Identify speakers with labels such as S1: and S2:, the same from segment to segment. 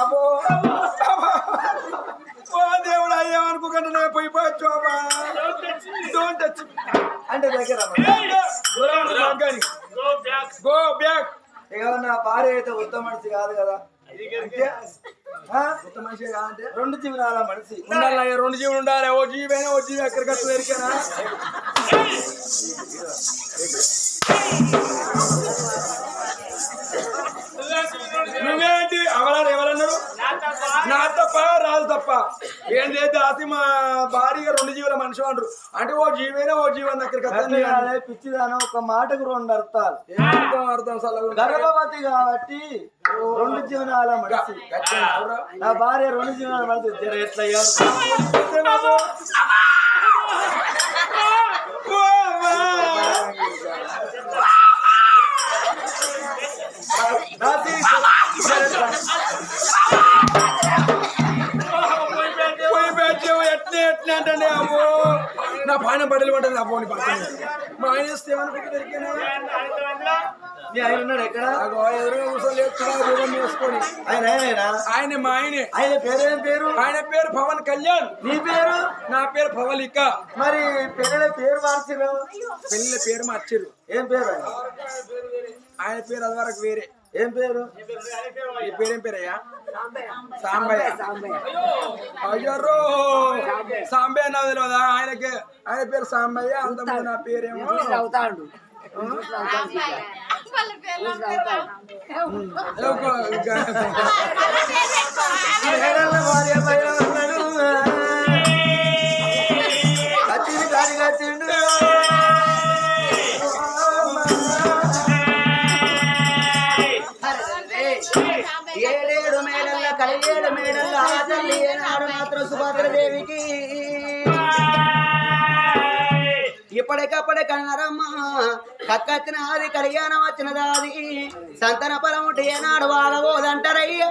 S1: అబ్బో ఓ దేవుడా ఏమనుకోకుండా పోయి పోవచ్చోమా డోంట్ టచ్
S2: అంటే దగ్గర.
S1: గో బ్యాక్
S2: ఇక నా భార్య అయితే ఉత్తమ మనిషి కాదు కదా?
S1: కొత్త మనిషి కాదంటే
S2: రెండు జీవనాల మనిషి.
S1: ఉండాలి రెండు జీవులు ఉండాలి? ఓ జీవైనా ఓ జీవి? ఎక్కడికి వస్తుంది ఎరికేనా? నువ్వేంటి? అవలారు ఎవరన్నారు? నా తప్ప రాదు తప్ప. ఏం లేదు అది మా భార్య రెండు జీవుల మనిషి అంటారు. అంటే ఓ జీవైనా ఓ జీవన్
S2: గట్టిగానే పిచ్చిదాన ఒక మాటకు రెండు అర్థాలు.
S1: అర్థం అర్థం
S2: గర్భవతి కాబట్టి రెండు జీవనాల మనిషి. నా భార్య రెండు జీవనాల మనిషి. ఎట్లా
S1: నా పాన బట్టలు పడ్డది నీ పక్కన. మా ఆయన వస్తే ఏమనుకుంటే దొరికినా?
S2: నీ ఆయన ఉన్నాడు ఎక్కడ?
S1: అగో ఎదురుగా కూర్చోలేదు రూపం వేసుకొని
S2: ఆయన
S1: ఆయన మా ఆయనే.
S2: ఆయన పేరేం పేరు?
S1: ఆయన పేరు పవన్ కళ్యాణ్.
S2: నీ పేరు?
S1: నా పేరు పవలిక.
S2: మరి పెళ్ళ పేరు మార్చిరు
S1: పెళ్ళిళ్ళ పేరు మార్చారు
S2: ఏం పేరు ఆయన?
S1: ఆయన పేరు అది వరకు వేరే.
S2: ఏం పేరు
S1: ఈ పేరేం పేరయ్యా సాంబయ్య అయ్యారో సాంబయ్య నాకు తెలియదా ఆయనకి ఆయన పేరు సాంబయ్య అంతమంది నా పేరేమో
S3: అవుతాడు
S2: భార్య సుభద్రదేవికి.
S4: ఇప్పటికప్పుడే కన్నారమ్మా కక్క వచ్చినది కళ్యాణం వచ్చినదాది సంతన ఫలం ఉంటే ఏనాడు
S1: వాళ్ళ
S4: అమ్మవారు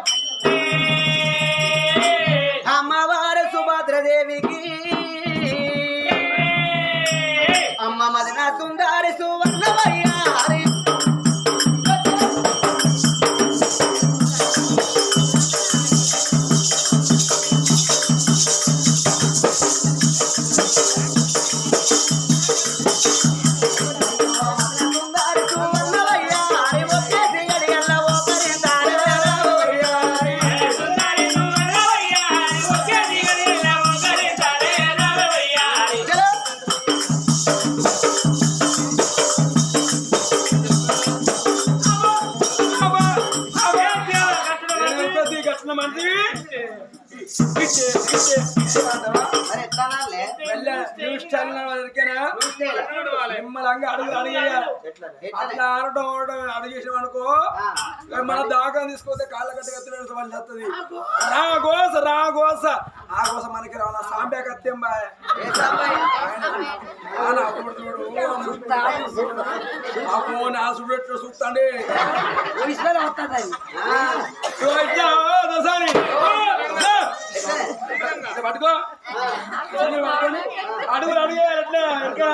S1: నిమ్మలంగా అడుగు అడిగేయాలి
S4: ఎట్లా?
S1: అట్లా ఆడటం ఆడటం అడిగేసాం అనుకో
S4: ఆ.
S1: మన దాకా తీసుకొస్తే కాళ్ళ గట్ట కత్తిలేడు వాళ్ళు చేస్తుంది రా గోస రా గోస. ఆ గోస మనకి రావాల? సాంబే కత్తిం బాయ్. ఆ ఆ చూడట్టు చూస్తాండి
S4: ఆ,
S1: పట్టుకో. అడుగులు అడిగే. ఎట్లా ఎక్కడ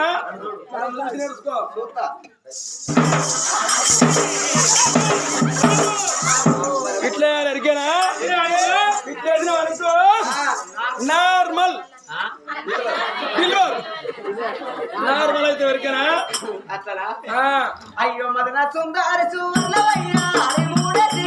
S1: చూసి నేర్చుకో. ఇట్లా అడిగానా ఇట్లా అనుకో నార్మల్. నార్మల్ అయితే? ఆ,
S4: అయ్యో మదన సుందరి సువర్ణవయ్యారి మూడేసి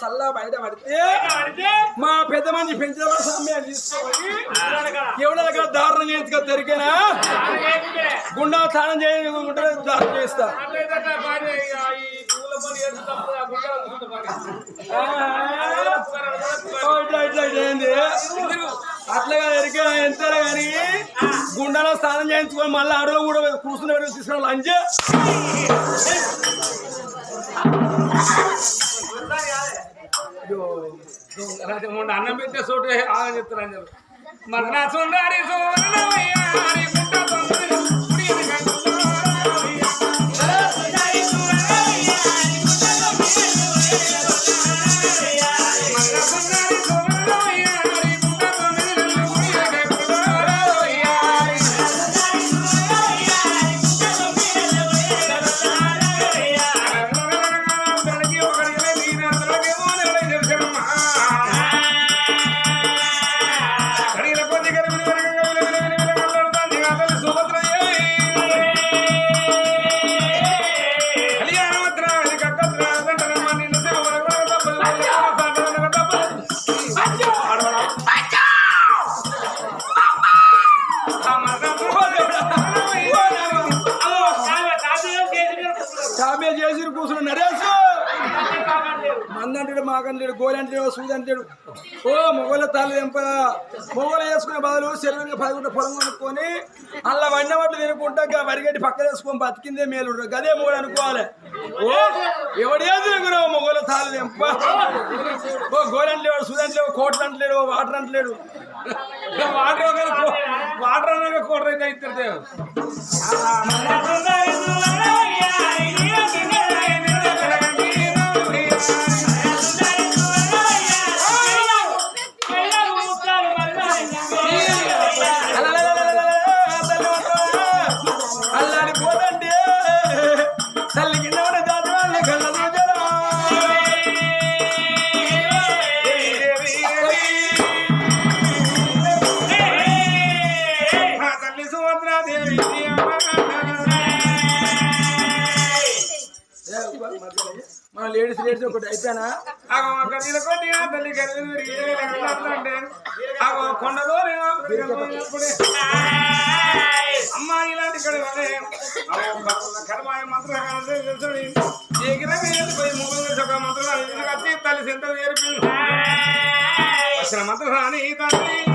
S1: సల్లా బయట పడితే మా పెద్ద మంది పెంచిన సమయాన్ని తీసుకొని ఎవడ దగ్గర దారుణం చేయించుకో దొరికేనా? గుండా స్నానం చేయకుంటే దారుణం చేస్తా. అట్లాగా ఎరికే ఎంత కానీ గుండాలో స్నానం చేయించుకొని మళ్ళీ అడవిలో కూడా కూర్చుని పెట్టి తీసుకుని లంచ్
S5: అన్నం పెట్టే చోటు ఆగా చెప్తున్నాను చెప్పి మరి నా సుందరి
S1: Oh, మందంటాడు మాకంటాడు గోలి అంటాడు సూది అంటాడు. ఓ మొగల తల్లి ఎంప మొగలు వేసుకునే బదులు శరీరంగా పదకొండు పొలం కొనుక్కొని అలా వండిన వాటి తినుకుంటా ఇంకా వరిగడ్డి పక్కన వేసుకొని బతికిందే మేలు గదే మొగలు అనుకోవాలి. ఓ ఎవడేది గురు మొగల తాళ్ళు ఎంప ఓ గోలి అంటలేడు సూది అంటలేడు కోట్లు అంటలేడు వాటర్ అంటలేడు.
S5: వాటర్ వాటర్ అనగా కోటర్ అయితే ఇద్దరు కొండదోరే అమ్మ ఇలాంటి కడవనే కడమాయ మంత్రం మంత్రం మంత్రం రాని తల్లి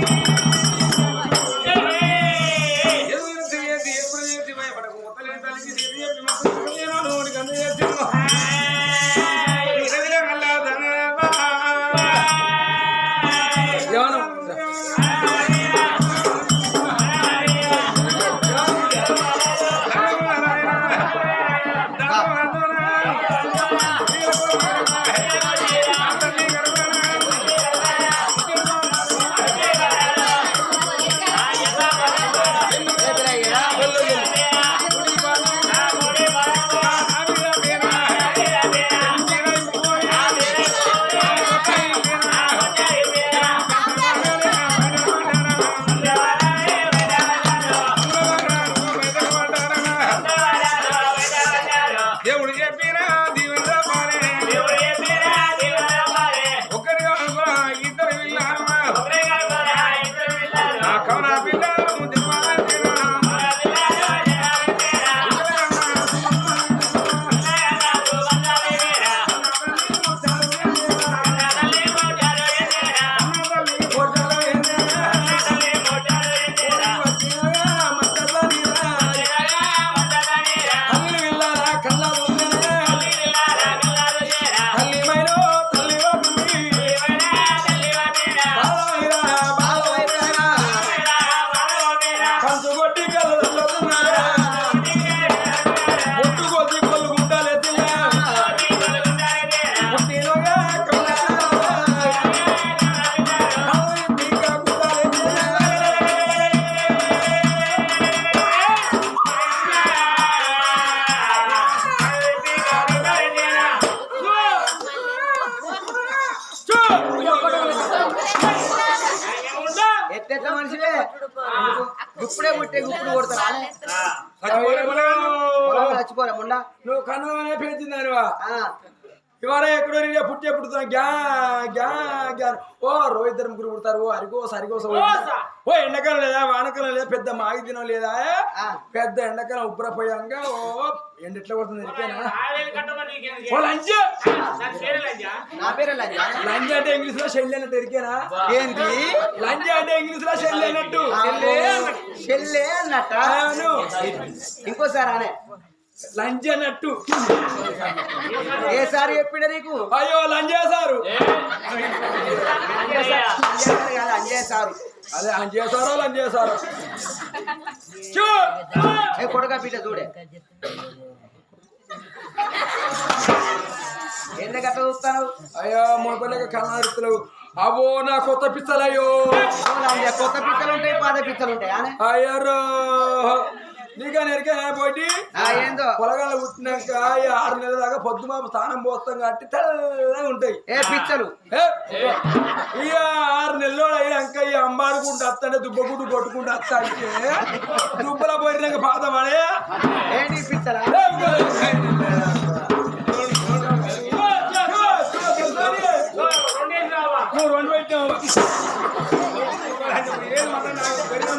S4: ఎట్లెట్ల మనిషివే. గుప్పుడే పుట్టే గుప్పుడు కొడతారా చచ్చిపోరా ముండా
S1: నువ్వు కన్నదనే పెంచిందానివా ఇవాళ ఎక్కడో నీ పుట్టే పుట్టుతున్నా గ్యా గ్యా గ్యా. ఓ రోహిద్దరు ముగ్గురు పుడతారు. ఓ అరికోస అరికోస ఓ ఎండకాలం లేదా? వానకాలం లేదా? పెద్ద మాగి దినం లేదా. పెద్ద ఎండకాలం ఉబ్బరపోయాంగా ఓ ఎండ ఎట్లా పడుతుంది ఎరికేనా ఓ లంచ్!
S4: నా పేరే లంజ
S1: లంచ్ అంటే ఇంగ్లీష్లో షెల్ అన్నట్టు ఎరికేనా
S4: ఏంది?
S1: లంచ్ అంటే ఇంగ్లీష్లో షెల్ అన్నట్టు?
S4: చెల్లే అన్నట్ట. ఇంకోసారి అనే.
S1: లంచ్ అన్నట్టు
S4: ఏసారి చెప్పిండే నీకు?
S1: అయ్యో
S4: కాదు అంజేసారు
S1: అదే చూ!
S4: ఏ కొడక బిడ్డ చూడే. ఎందుకట్లా చూస్తాను
S1: అయ్యో మొబైల్ కన్నాడుతున్నావు అవో నా కొత్త పిచ్చలయ్యో.
S4: కొత్త పిక్కలు ఉంటాయి పాత పిక్కలు ఉంటాయి
S1: అయ్యారో. నీకా నెరికా పోటీ. పొలగాల పుట్టినాక ఈ ఆరు నెలల దాకా పొద్దు మాపు స్నానం పోస్తాం కాబట్టి తెల్లగా ఉంటాయి.
S4: ఏ పిచ్చలు?
S1: ఇక ఆరు నెలలు అయ్యాక ఈ అంబారుకుంటూ వస్తాడే దుబ్బకుంటూ కొట్టుకుంటూ వస్తా అంటే దుబ్బల పోయినాక పాదమాడే
S4: ఏంటి పిచ్చలా?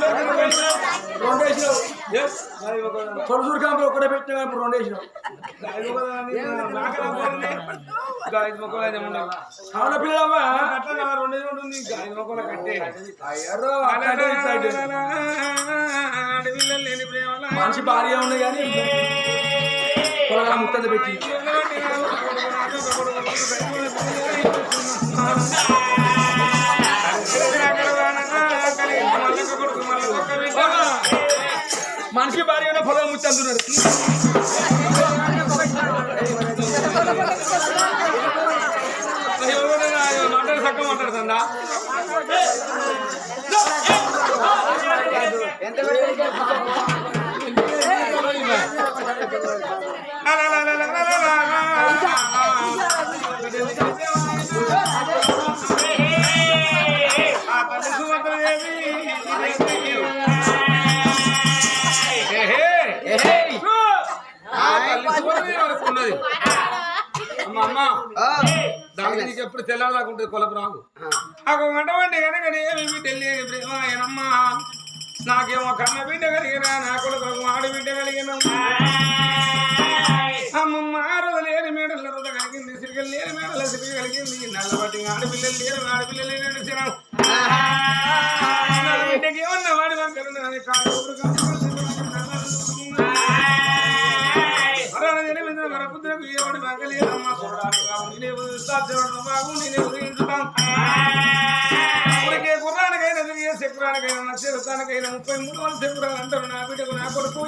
S1: రెండు వేసినావు తొలసూరు కాంపు ఒక్కడే పెట్టినా ఇప్పుడు రెండు వేసినావు అవునా పిల్లమ్మా అయ్యారో అట్లాంటి ఇట్లాంటి. మనిషి భార్య ఉన్నాయి కానీ పొలగా ముక్కలు పెట్టి మనిషి భార్య ఉన్న పొలగా ముచ్చి అంటున్నారు
S5: మాట్లాడు సక్క మాట్లాడుతుందా
S4: ఎంత
S5: అమ్మ. దానికి నీకు ఎప్పుడు తెల్లాదాకా ఉంటుంది కొలపు రాగు.
S4: ఆ.
S5: ఒక గంట వంటి కనుక ఏమి ఢిల్లీ ప్రేమాయనమ్మ. నాకేమో కన్న బిడ్డ కలిగిన నా కొడుకు ఆడి బిడ్డ కలిగిన. అమ్మమ్మ ఆరదలేని మేడల రుద కలిగింది సిరిగలు లేని మేడల సిరిగ కలిగింది. నల్లబట్టి ఆడపిల్లలు లేని ఆడపిల్లలు లేని బిడ్డకి ఏమన్నా వాడి కాదు. ఏవాడి చూడాలి కావు నేనే ఉదిస్తాను బాగు నేనే ఉదయించుతాం గుర్రానికైనా తిరిగే శకురానికైనా నా చెరుతానికైనా ముప్పై మూడు వందల శకురాలు అంటారు నా బిడ్డకు నా కొడుకు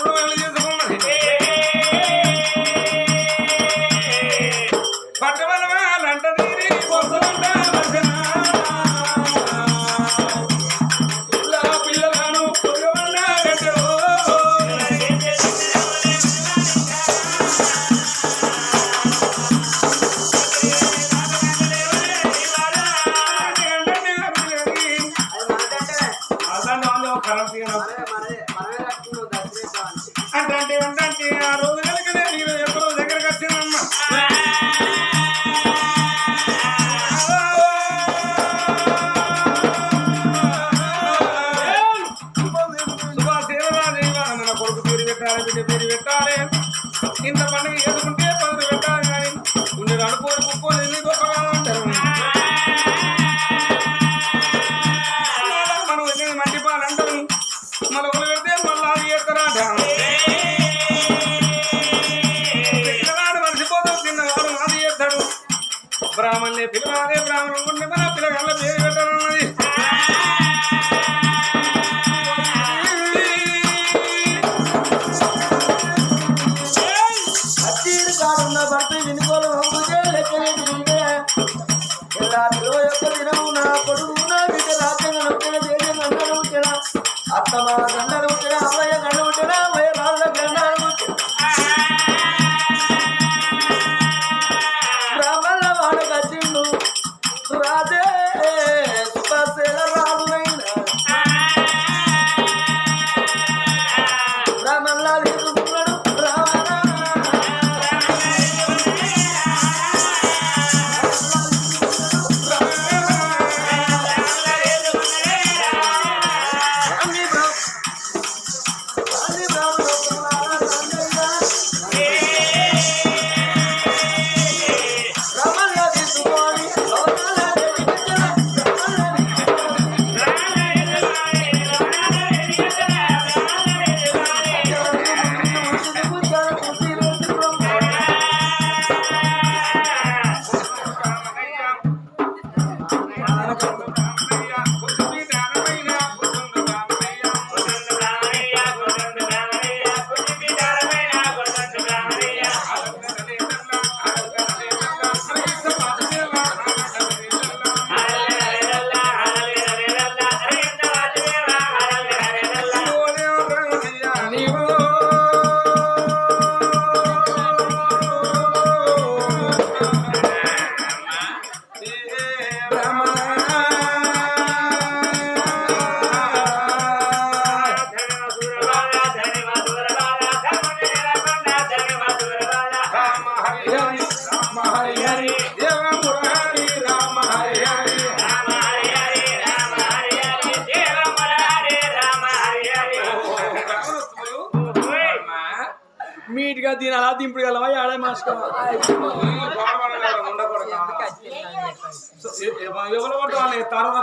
S5: Rolling Viva!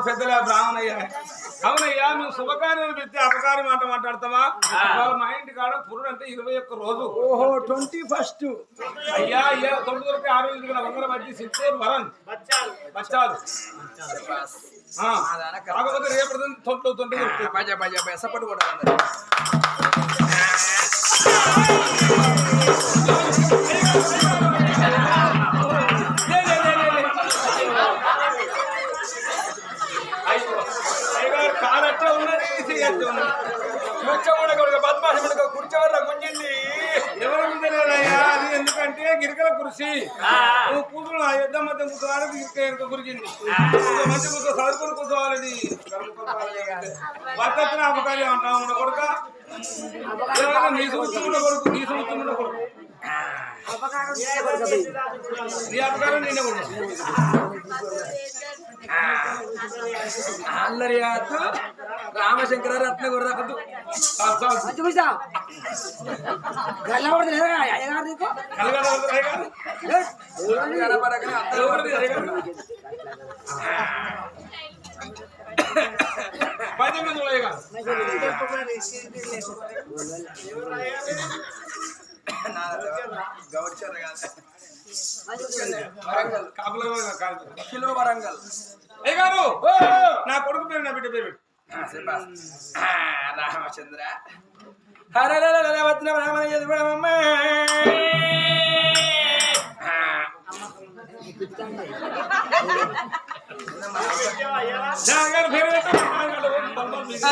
S5: పెద్దలే బ్రాహ్మణయ్య అవునయ్యా మేము శుభకార్యం పెట్టి అపకారి మాట మాట్లాడతామా వాళ్ళ మా ఇంటి కాడ పురుడు అంటే ఇరవై ఒక్క రోజు.
S1: ఓహో ట్వంటీ ఫస్ట్.
S5: అయ్యా అయ్యా తొమ్మిది వరకు ఆరు వేలు కూడా వందల మధ్య సిద్ధేరు వరన్ బచ్చాలు. ఆ, కాకపోతే రేపటి తొంటి తొంటి దొరుకుతాయి. ఎందుకంటే గిరికల కురిసి. నువ్వు కూతురు ఆ యుద్ధ మధ్య కూర్చోవాలని గిరిక కురిచింది మధ్య కూర్చో చదువుకుని కూర్చోవాలని పద్ధతిని అపకార్యం అంటావు ఉండ కొడుక? నీ ఉండ కొడుకు నీ ఉండ కొడుకు. నీ అపకారం నేనే కొడుకు
S1: అల్లరి ఆతు రామశంకర రత్న
S5: చాలు.
S4: చూసా గల్లబడదు లేదా?
S1: కిలో వరంగల్
S5: అయ్యగారు
S1: ఓ
S5: నా కొడుకు పేరు నా బిడ్డ పేరు.
S1: రామచంద్ర హరే వచ్చిన రామణ ఎదుగుడమ్మ
S5: నా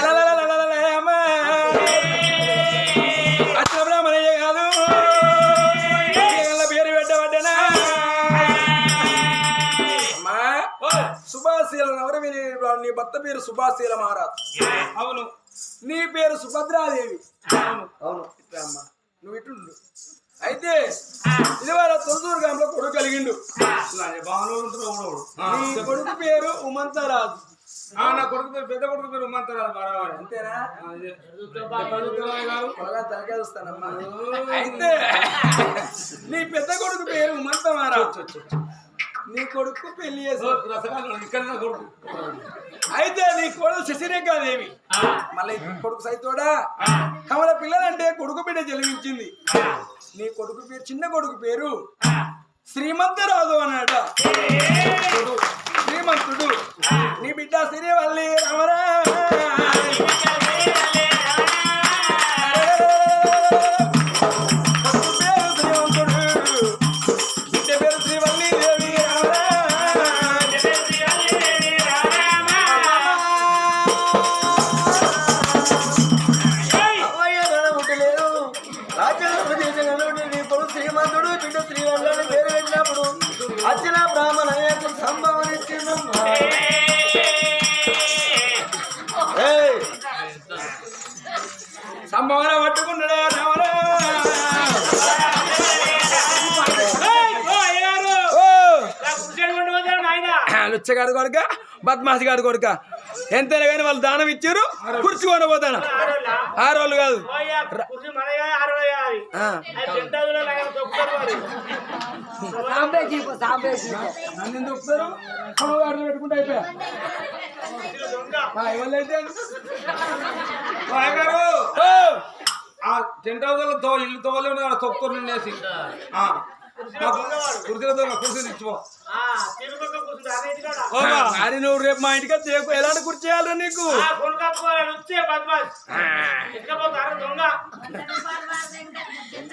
S5: నీ
S1: భర్త పేరు సుభాశీల మహారాజ్.
S5: అవును.
S1: నీ పేరు సుభద్రాదేవి.
S5: అవును.
S1: అవును. ఇట్లా అమ్మా. నువ్వు ఇటుండు. అయితే ఇది వాళ్ళ తొలదూరు గ్రామంలో కొడుకు కలిగిండు. నీ. కొడుకు పేరు ఉమంతరాజు.
S5: ఆ, నా కొడుకు పేరు పెద్ద కొడుకు పేరు బారావాడు
S1: అంతేనా? తలకాయ అయితే నీ పెద్ద కొడుకు పేరు ఉమంతమారాజు నీ కొడుకు
S5: పెళ్ళి కొడుకు.
S1: అయితే నీ కొడుకు శశిరేఖాదేవి మళ్ళీ కొడుకు సైతోడా? కమల పిల్లలంటే కొడుకు బిడ్డ జన్మించింది. నీ కొడుకు పేరు చిన్న కొడుకు పేరు శ్రీమంతరాజు అన్నాడ శ్రీమంతుడు. నీ బిడ్డ శ్రీవల్లి రమరా లుచ్చగాడు కొడుక బద్మాసి గాడు కొడుక. ఎంతైనా కానీ వాళ్ళు దానం ఇచ్చారు కుర్చీ కొనబోతాను. ఆరోళ్ళు కాదు. ఆ.
S4: సాంబేజీ సాంబేజీ
S1: నన్ను ఎందుకు ఒప్పుతారు? అమ్మగారిని పెట్టుకుంటే అయిపోయా?
S5: హౌస్లతో ఇల్లు తోలే తొక్కుతో నిండేసి కుర్చీల ఇచ్చిపో
S1: నువ్వు రేపు మా ఇంటికి తేకు ఎలాంటి కుర్చీ చేయాలరా నీకు?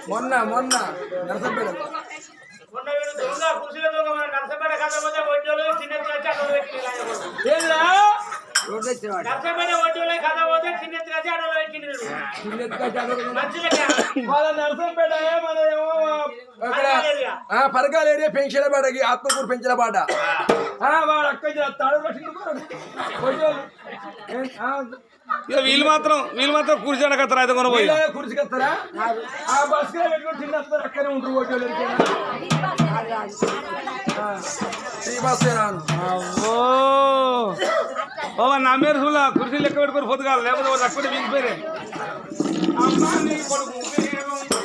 S1: మొన్న మొన్న నరసంపేట. ఏంద్రా? వాళ్ళ నరసంపేట మన ఏమో అక్కడ ఆ, పరకాల ఏరియా పెంచిన పాటకి ఆత్మకూరు పెంచిన పాట ఆ, వాడు అక్క తాడు
S5: ఇక వీళ్ళు మాత్రం వీళ్ళు మాత్రం కూర్చోడానికి అత్తరు అయితే కొనబోయి
S1: కుర్చీకెత్తారా ఆ బస్ పెట్టుకుని చిన్న అక్కడే ఉంటారు ఓటు శ్రీ బస్ రాను.
S5: ఓ ఓ నా మీరు చూడ కుర్చీ లెక్క పెట్టుకొని పొద్దుగాలి లేకపోతే వాళ్ళు అక్కడ మిగిలిపోయారు అమ్మా నీ కొడుకు పేరు